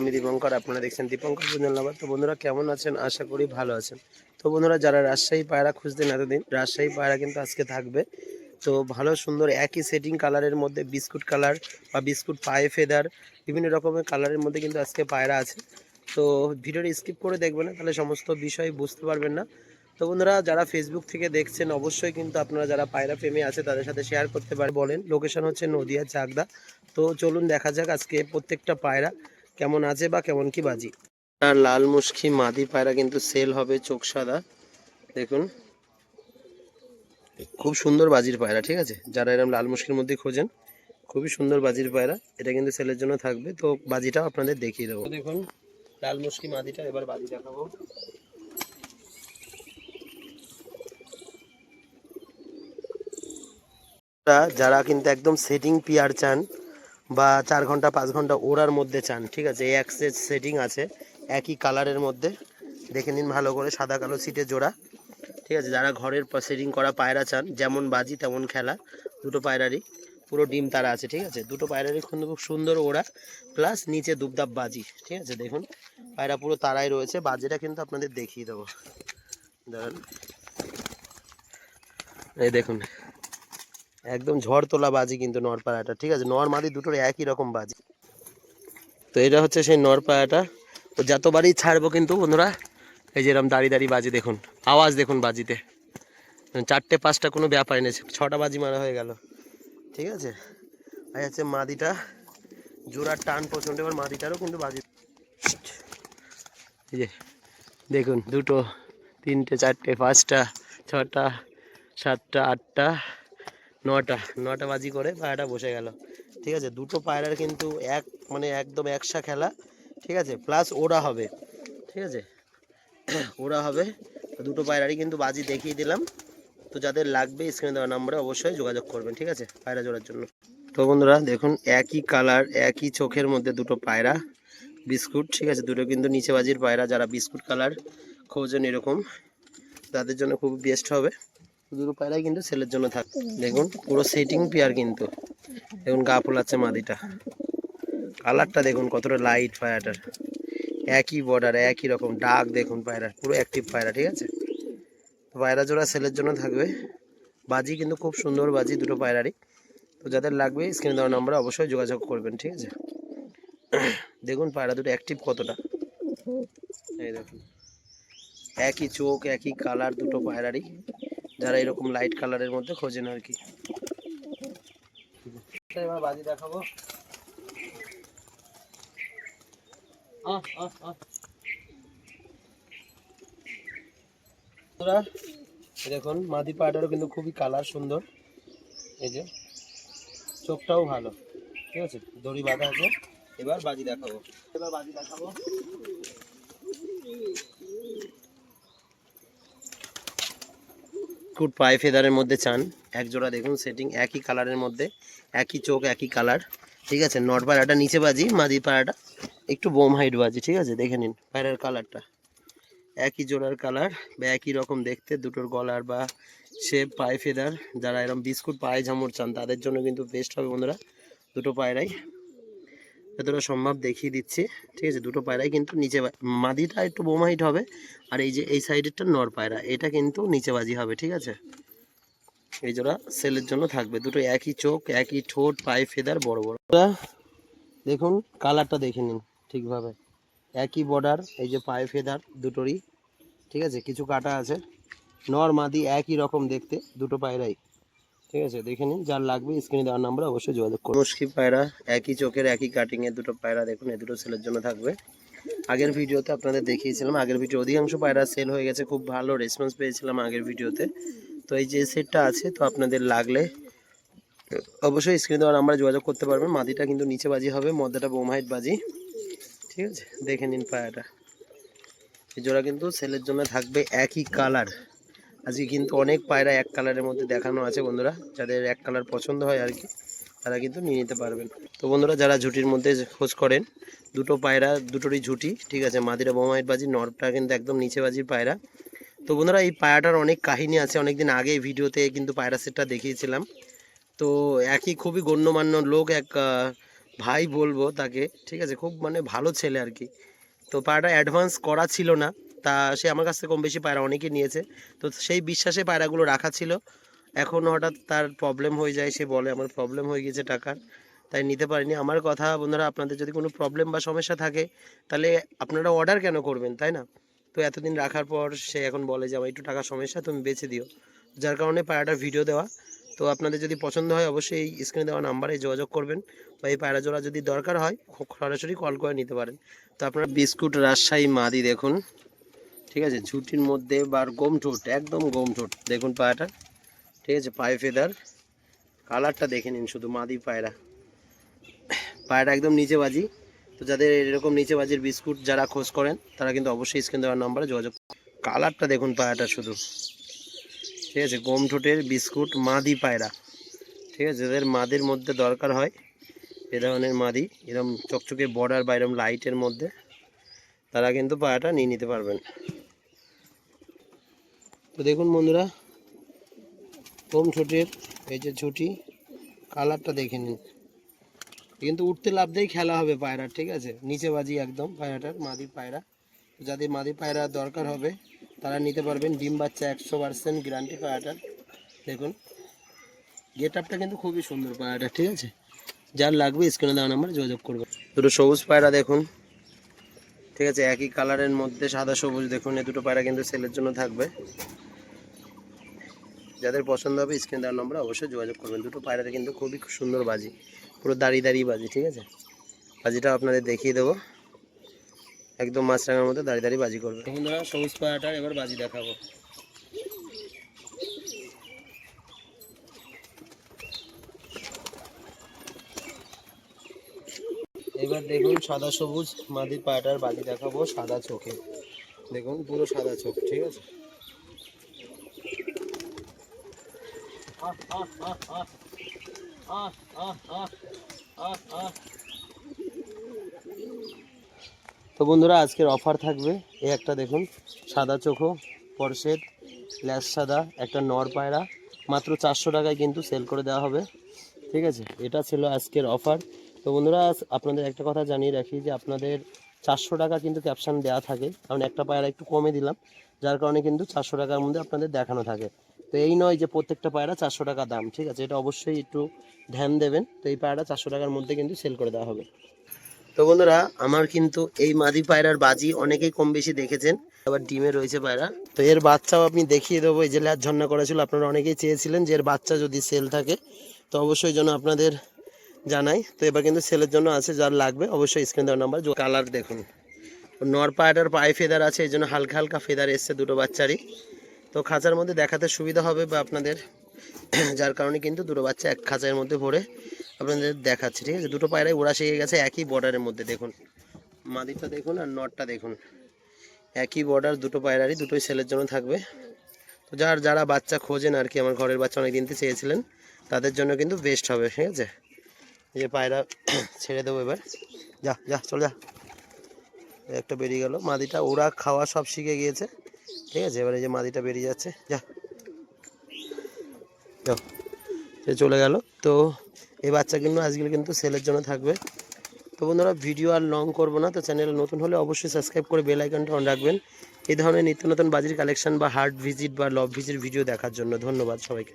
আমি দীপঙ্কর, আপনারা দেখছেন দীপঙ্কর বুঝলাম তো বন্ধুরা, কেমন আছেন? আশা করি ভালো আছেন। তো বন্ধুরা, যারা রাজশাহী পায়রা খুঁজতেন এতদিন, রাজশাহী পায়রা কিন্তু আজকে থাকবে। তো ভালো সুন্দর একই সেটিং কালারের মধ্যে বিস্কুট কালার বা বিস্কুট পায়ে ফেদার, বিভিন্ন রকমের কালারের মধ্যে কিন্তু আজকে পায়রা আছে। তো ভিডিওটা স্কিপ করে দেখবেন না, তাহলে সমস্ত বিষয় বুঝতে পারবেন না। তো বন্ধুরা, যারা ফেসবুক থেকে দেখছেন, অবশ্যই কিন্তু আপনারা যারা পায়রা প্রেমী আছে, তাদের সাথে শেয়ার করতে পারে বলেন লোকেশন হচ্ছে নদিয়া, চাকদা। তো চলুন, দেখা যাক আজকে প্রত্যেকটা পায়রা। কেমন আছে বা কেমন কি বাজি? আর লাল মুশকি মাদি পায়রা কিন্তু সেল হবে চোখ সাদা। দেখুন। খুব সুন্দর বাজির পায়রা, ঠিক আছে? যারা এরকম লাল মুশকির মধ্যে খোঁজেন, খুবই সুন্দর বাজির পায়রা। এটা কিন্তু সেলের জন্য থাকবে। তো বাজিটাও আপনাদের দেখিয়ে দেবো। দেখুন, লাল মুশকি মাদিটা, এবার বাজি দেখাবো। যারা কিন্তু একদম সেটিং পিয়ার চান বা চার ঘণ্টা, পাঁচ ঘণ্টা ওড়ার মধ্যে চান, ঠিক আছে? এই এক সেটিং আছে, একই কালারের মধ্যে। দেখে নিন ভালো করে, সাদা কালো সিটে জোড়া, ঠিক আছে? যারা ঘরের সেটিং করা পায়রা চান, যেমন বাজি, তেমন খেলা, দুটো পায়রারই, পুরো ডিম তারা আছে, ঠিক আছে? দুটো পায়রারই খুব সুন্দর ওড়া প্লাস নিচে দুবদাব বাজি, ঠিক আছে? দেখুন, পায়রা পুরো তারাই রয়েছে, বাজিটা কিন্তু আপনাদের দেখিয়ে দেবো। দাঁড়ান এই দেখুন একদম ঝড় তোলা বাজি কিন্তু নরপাড়াটা, ঠিক আছে? নর মাদি দুটোর একই রকম বাজি। তো এটা হচ্ছে সেই নরপাড়াটা। তো যতবারই ছাড়বো কিন্তু বন্ধুরা, এই যে এরকম দাঁড়িয়ে দাঁড়িয়ে বাজি দেখুন, আওয়াজ দেখুন বাজিতে। চারটে পাঁচটা কোনো ব্যাপার নেই, ছটা বাজি মারা হয়ে গেল, ঠিক আছে? আর হচ্ছে মাদিটা, জোড়ার টান প্রচণ্ড এবার মাদিটারও কিন্তু বাজি। এই যে, দেখুন, দুটো, তিনটে, চারটে, পাঁচটা, ছটা, সাতটা, আটটা নটা নটা বাজি করে পায়রাটা বসে গেল। ঠিক আছে? দুটো পায়রার কিন্তু এক মানে একদম একসা খেলা, ঠিক আছে? প্লাস ওরা হবে। ঠিক আছে? ওরা হবে। দুটো পায়রারই কিন্তু বাজি দেখিয়ে দিলাম। তো যাদের লাগবে স্ক্রিনে দেওয়া নম্বরে অবশ্যই যোগাযোগ করবেন, ঠিক আছে? পায়রা জোড়ার জন্য। তো বন্ধুরা, দেখুন, একই কালার একই চোখের মধ্যে দুটো পায়রা, বিস্কুট, ঠিক আছে? দুটো কিন্তু নিচে বাজির পায়রা, যারা বিস্কুট কালার খোঁজেন এরকম, তাদের জন্য খুব বেস্ট হবে। দুটো পায়রাই কিন্তু সেলের জন্য থাক। দেখুন, পুরো সেটিং পেয়ার কিন্তু। দেখুন, গা ফোলাচ্ছে মাদিটা। কালারটা দেখুন, কতটা লাইট পায়রাটার একই বর্ডার একই রকম। ডাক দেখুন পায়রার পুরো অ্যাক্টিভ পায়রা, ঠিক আছে? তো পায়রা জোড়া সেলের জন্য থাকবে। বাজি কিন্তু খুব সুন্দর বাজি, দুটো পায়রারই। তো যাদের লাগবে স্ক্রিনে দেওয়া নম্বরে অবশ্যই যোগাযোগ করবেন, ঠিক আছে? দেখুন, পায়রা দুটো অ্যাক্টিভ কতটা। এই দেখুন। একই চোখ, একই কালার দুটো পায়রারই। যারা এরকম লাইট কালারের মধ্যে খোঁজেন আর কি। এবার বাজি দেখাবো। দেখুন, মাদি পাটারও কিন্তু খুবই কালার সুন্দর। এই যে, চোখটাও ভালো। ঠিক আছে? দড়ি বাঁধা আছে। এবার বাজি দেখাবো। এবার বাজি দেখাবো। কুট পায়ে ফেদারের মধ্যে চান। এক জোড়া দেখুন সেটিং একই কালারের মধ্যে, একই চোখ, একই কালার ঠিক আছে নট পায়রাটা নিচে বাজি মাদি পায়রাটা একটু বোম হাইট বাজি, ঠিক আছে? দেখে নিন পায়রার কালারটা একই জোড়ার কালার বা একই রকম দেখতে, দুটোর গলার বা শেপ পায়ে ফেদার যারা এরকম বিস্কুট পায়ে ঝামর চান, তাদের জন্য কিন্তু বেস্ট হবে বন্ধুরা, দুটো পায়রাই। যতটা সম্ভব দেখিয়ে দিচ্ছি। ঠিক আছে, দুটো পায়রাই কিন্তু নিচে মাদিটা একটু বোম হবে, আর এই যে এই সাইডেরটা নর পায়রা, এটা কিন্তু নিচে বাজি হবে, ঠিক আছে? এই জোড়া সেলের জন্য থাকবে, দুটো একই চোখ, একই ঠোঁট, পায়ে ফেদার, বড় বড়। দেখুন, কালারটা দেখে নিন ঠিকভাবে। একই বর্ডার এই যে পায়ে ফেদার দুটোরই, ঠিক আছে? কিছু কাটা আছে। নর মাদি একই রকম দেখতে, দুটো পায়রাই। ঠিক আছে, দেখে নিন, যার লাগবে স্ক্রিনে দেওয়ার নাম্বার অবশ্যই যোগাযোগ করুন। মুশকি পায়রা, একই চোখের, একই কাটিংয়ের দুটো পায়রা দেখুন, এই দুটো সেলের জন্য থাকবে। আগের ভিডিওতে আপনাদের দেখিয়েছিলাম, আগের ভিডিও অধিকাংশ পায়রা সেল হয়ে গেছে, খুব ভালো রেসপন্স পেয়েছিলাম আগের ভিডিওতে। তো এই যে সেটটা আছে, তো আপনাদের লাগলে অবশ্যই স্ক্রিনে দেওয়ার নাম্বারে যোগাযোগ করতে পারবেন। মাদিটা কিন্তু নিচে বাজি হবে, মদ্দাটা বোম হাইট বাজি। ঠিক আছে, দেখে নিন পায়রাটা। এই জোড়া কিন্তু সেলের জন্য থাকবে একই কালার আজকে কিন্তু অনেক পায়রা এক কালারের মধ্যে দেখানো আছে বন্ধুরা। যাদের এক কালার পছন্দ হয় আর কি, তারা কিন্তু নিয়ে নিতে পারবেন। তো বন্ধুরা, যারা ঝুটির মধ্যে খোঁজ করেন, দুটো পায়রা, দুটোরই ঝুটি, ঠিক আছে? মাদিরা বোমাইট বাজি নরটা কিন্তু একদম নিচে বাজির পায়রা। তো বন্ধুরা, এই পায়রাটার অনেক কাহিনী আছে। অনেকদিন আগে ভিডিওতে কিন্তু পায়রা সেটটা দেখিয়েছিলাম। তো একই খুবই গণ্যমান্য লোক, এক ভাই বলব তাকে, ঠিক আছে? খুব মানে ভালো ছেলে আর কি। তো পায়রাটা অ্যাডভান্স করা ছিল না। তা সে আমার কাছ থেকে কম বেশি পায়রা অনেকে নিয়েছে। তো সেই বিশ্বাসে পায়রাগুলো রাখা ছিল। এখন হঠাৎ তার প্রবলেম হয়ে যায়, সে বলে, আমার প্রবলেম হয়ে গেছে টাকার। তাই নিতে পারিনি। আমার কথা বন্ধুরা, আপনাদের যদি কোনো প্রবলেম বা সমস্যা থাকে, তাহলে আপনারা অর্ডার কেন করবেন, তাই না? তো এতদিন রাখার পর সে এখন বলে যে, আমার একটু টাকা সমস্যা, তুমি বেছে দিও। যার কারণে পায়রাটার ভিডিও দেওয়া। তো আপনাদের যদি পছন্দ হয়, অবশ্যই এই স্ক্রিনে দেওয়া নাম্বারে যোগাযোগ করবেন বা এই পায়রা জোড়া যদি দরকার হয় সরাসরি কল করে নিতে পারেন। তো আপনারা বিস্কুট, রাজশাহী মাদি দেখুন। ঠিক আছে? ঝুটির মধ্যে বা গম ঠোঁট, একদম গম ঠোঁট। দেখুন পায়রাটা ঠিক আছে? পায়ে ফেদার। কালারটা দেখে নিন শুধু মাদি পায়রা। পায়রা একদম নিচে বাজি। তো যাদের এরকম নিচে বাজির বিস্কুট যারা খোঁজ করেন, তারা কিন্তু অবশ্যই স্ক্রিন দেওয়ার নাম্বারে যোগাযোগ কালারটা দেখুন পায়রাটা শুধু। ঠিক আছে? গম ঠোঁটের বিস্কুট মাদি পায়রা। ঠিক আছে? যাদের মাদির মধ্যে দরকার হয়, এ ধরনের মাদি এরকম চকচকে বর্ডার বা এরকম লাইটের মধ্যে, তারা কিন্তু পায়রাটা নিয়ে নিতে পারবেন। তো দেখুন বন্ধুরা গম ঠোঁটের এই যে ঝুটি, কালারটা দেখে নিন। কিন্তু উঠতে লাভ দিয়ে খেলা হবে পায়রা, ঠিক আছে? নিচে বাজি একদম পায়রাটার, মাদি পায়রা। যাদের মাদি পায়রা দরকার হবে, তারা নিতে পারবেন ডিম বাচ্চা একশো পার্সেন্ট গ্যারান্টি পায়রাটার। দেখুন গেট আপটা কিন্তু খুবই সুন্দর পায়রাটা ঠিক আছে? যার লাগবে স্ক্রিনে দেওয়া নাম্বার যোগাযোগ করবে দুটো সবুজ পায়রা দেখুন। ঠিক আছে, একই কালারের মধ্যে সাদা সবুজ, দেখুন এই দুটো পায়রা কিন্তু সেলের জন্য থাকবে। যাদের পছন্দ হবে স্ক্রিন দেওয়ার নম্বরে অবশ্যই যোগাযোগ করবেন। দুটো পায়রাতে কিন্তু খুবই সুন্দর বাজি, পুরো দাঁড়িয়ে দাঁড়িয়ে বাজি, ঠিক আছে? বাজিটা আপনাদের দেখিয়ে দেবো। একদম মাছরাঙার মধ্যে দাঁড়িয়ে দাঁড়িয়ে বাজি করবে। বন্ধুরা সবুজ পায়রাটার এবার বাজি দেখাবো। এবার দেখুন সাদা সবুজ, মাদি পায়রাটার বাজি দেখাবো সাদা চোখে। দেখুন, পুরো সাদা চোখ, ঠিক আছে? তো বন্ধুরা, আজকের অফার থাকবে। এ একটা দেখুন, সাদা চোখো পরশের, ল্যাস সাদা, একটা নর পায়রা। মাত্র চারশো টাকায় কিন্তু সেল করে দেওয়া হবে। ঠিক আছে? এটা ছিল আজকের অফার তো বন্ধুরা, আপনাদের একটা কথা জানিয়ে রাখি যে আপনাদের চারশো টাকা কিন্তু ক্যাপশন দেওয়া থাকে। কারণ একটা পায়রা একটু কমে দিলাম, যার কারণে কিন্তু চারশো টাকার মধ্যে আপনাদের দেখানো থাকে। তো এই নয় যে প্রত্যেকটা পায়রা চারশো টাকা দাম, ঠিক আছে? এটা অবশ্যই একটু ধ্যান দেবেন। তো এই পায়রা চারশো টাকার মধ্যে কিন্তু সেল করে দেওয়া হবে। তো বন্ধুরা, আমার কিন্তু এই মাদি পায়রার বাজি অনেকেই কম বেশি দেখেছেন। আবার ডিমে রয়েছে পায়রা। তো এর বাচ্চাও আপনি দেখিয়ে দেবো। এই যে ল্যাচ ঝর্ণা করেছিল, আপনারা অনেকেই চেয়েছিলেন যে এর বাচ্চা যদি সেল থাকে, তো অবশ্যই যেন আপনাদের জানাই। তো এবার কিন্তু সেলের জন্য আছে, যার লাগবে অবশ্যই স্ক্রিন দেওয়ার নাম্বার কালার দেখুন। নর পায়রার পায়ে ফেদার আছে, এই জন্য হালকা হালকা ফেদার এসছে দুটো বাচ্চারই। তো খাঁচার মধ্যে দেখাতে সুবিধা হবে বা আপনাদের, যার কারণে কিন্তু দুটো বাচ্চা এক খাঁচার মধ্যে ভরে আপনাদের দেখাচ্ছে, ঠিক আছে? দুটো পায়রাই ওরা শিখে গেছে, একই বর্ডারের মধ্যে দেখুন। মাদিটা দেখুন আর নটটা দেখুন। একই বর্ডার দুটো পায়রারই, দুটোই সেলের জন্য থাকবে। তো যার, যারা বাচ্চা খোঁজেন আর কি, আমার ঘরের বাচ্চা অনেক দিনতে চেয়েছিলেন, তাদের জন্য কিন্তু বেস্ট হবে, ঠিক আছে? এই যে পায়রা ছেড়ে দেবো এবার। যা যা, চল যা। একটা বেরিয়ে গেল। মাদিটা, ওরা খাওয়া সব শিখে গিয়েছে। ঠিক আছে, এবার এই যে মাদিটা বেরিয়ে যাচ্ছে। যা। সে চলে গেল। তো এই বাচ্চা কিন্তু আজকে কিন্তু সেলের জন্য থাকবে। তো বন্ধুরা, ভিডিও আর লং করব না। তো চ্যানেল নতুন হলে অবশ্যই সাবস্ক্রাইব করে বেল আইকনটা অন রাখবেন। এই ধরনের নিত্য নতুন বাজির কালেকশন বা হার্ট ভিজিট বা লভ ভিজিট ভিডিও দেখার জন্য। ধন্যবাদ সবাইকে।